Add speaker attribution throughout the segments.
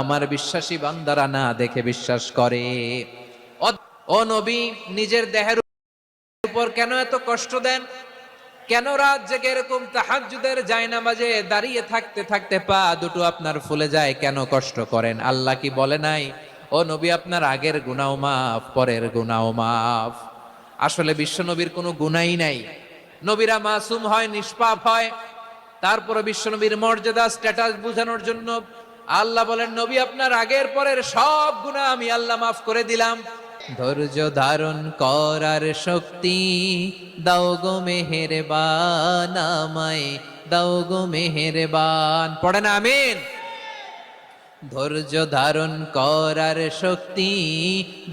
Speaker 1: আমার বিশ্বাসী বান্দারা না দেখে বিশ্বাস করে। ও নবী, নিজের দেহের উপর কেন এত কষ্ট দেন? কেন রাত জেগে এরকম তাহাজ্জুদের জায়নামাজে দাঁড়িয়ে থাকতে থাকতে পা দুটো আপনার ফুলে যায়? কেন কষ্ট করেন? আল্লাহ কি বলে নাই? ও নবী, আপনার আগের গুনাও মাফ, পরের গুনাও মাফ। আসলে বিশ্ব নবীর কোনো গুনাই নাই। নবীরা মাসুম হয়, নিষ্পাপ হয়। তারপরে বিশ্বনবীর মর্যাদা স্ট্যাটাস বোঝানোর জন্য আল্লাহ বলেন, নবী, আপনার আগের পরের সব গুণা আমি আল্লাহ মাফ করে দিলাম। ধৈর্য ধারণ করার শক্তি দাও গো মেহেরবান আমায়, দাও গো মেহেরবান। পড়ে না, আমিন? ধৈর্য ধারণ করার শক্তি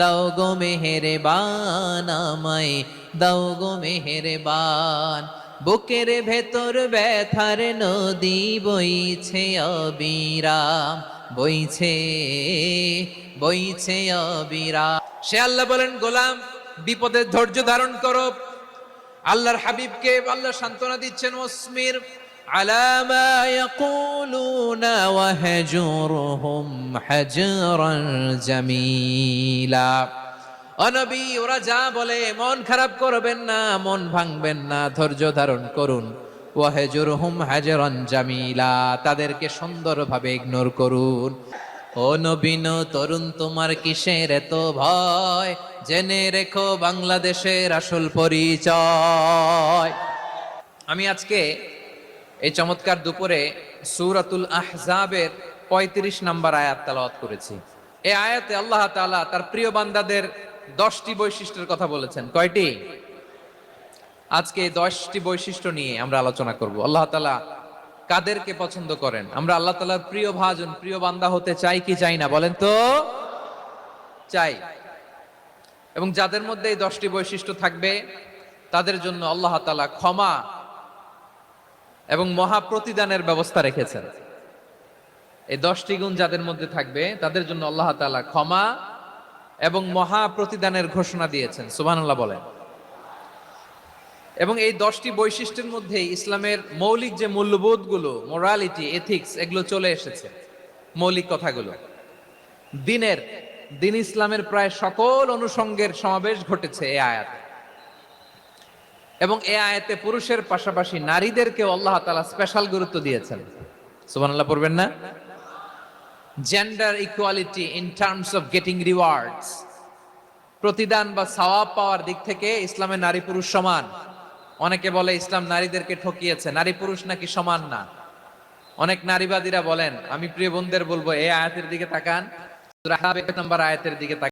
Speaker 1: দাও গো মেহেরবান আমায়, দাও গো মেহেরবান। বুকের ভেতর ব্যথার নদী বইছে অবিরাম, বইছে বইছে অবিরাম। সে আল্লাহ বলেন, গোলাম, বিপদের ধৈর্য ধারণ করো। আল্লাহর হাবিবকে আল্লাহ সান্ত্বনা দিচ্ছেন ওসমির আলামা ইয়াকুলুনা হাজরান জামিলা। অনবী, ওরা যা বলে, মন খারাপ করবেন না, মন ভাঙবেন না, ধৈর্য ধারণ করুন। ওয়াহজুরহুম হাজরান জামিলা, তাদেরকে সুন্দরভাবে ইগনোর করুন। ও নবীন তরুণ তোমার কিসের এত ভয়? জেনে রেখো বাংলাদেশের আসল পরিচয়। আমি আজকে এই চমৎকার দুপুরে সূরাতুল আহজাবের ৩৫ নম্বর আয়াত তেলাওয়াত করেছি। এই আয়াতে আল্লাহ তাআলা তার প্রিয় বান্দাদের দশটি বৈশিষ্ট্যের কথা বলেছেন। কয়টি? আজকে দশটি বৈশিষ্ট্য নিয়ে আমরা আলোচনা করব। আল্লাহ তাআলা কাদেরকে পছন্দ করেন? আমরা আল্লাহ তাআলার প্রিয় ভাজন, প্রিয় বান্দা হতে চাই কি চাই না, বলেন তো? চাই। এবং যাদের মধ্যে এই দশটি বৈশিষ্ট্য থাকবে, তাদের জন্য আল্লাহ তালা ক্ষমা এবং মহা প্রতিদানের ব্যবস্থা রেখেছেন। এই দশটি গুণ যাদের মধ্যে থাকবে, তাদের জন্য আল্লাহ তাআলা ক্ষমা এবং মহা প্রতিদানের ঘোষণা দিয়েছেন, সুবহানাল্লাহ বলেন। এবং এই দশটি বৈশিষ্ট্যের মধ্যে ইসলামের মৌলিক যে মূল্যবোধগুলো মোরালিটি এথিক্স এগুলো চলে এসেছে, মৌলিক কথাগুলো। দিনের, দিন ইসলামের প্রায় সকল অনুষঙ্গের সমাবেশ ঘটেছে এ আয়াতে। এবং এ আয়াতে পুরুষের পাশাপাশি নারীদেরকেও আল্লাহ তালা স্পেশাল গুরুত্ব দিয়েছেন। সুবহানাল্লাহ পড়বেন না? Gender equality in terms of getting rewards প্রতিদান বা সওয়াব পাওয়ার দিক থেকে ইসলামে নারী পুরুষ সমান। অনেকে বলে ইসলাম নারীদেরকে ঠকিয়েছে। নারী পুরুষ নাকি সমান না? অনেক নারীবাদীরা বলেন, আমি প্রিয় বোনদের বলব, এই আয়াতের দিকে তাকান। নম্বর আয়াতের দিকে তাকান।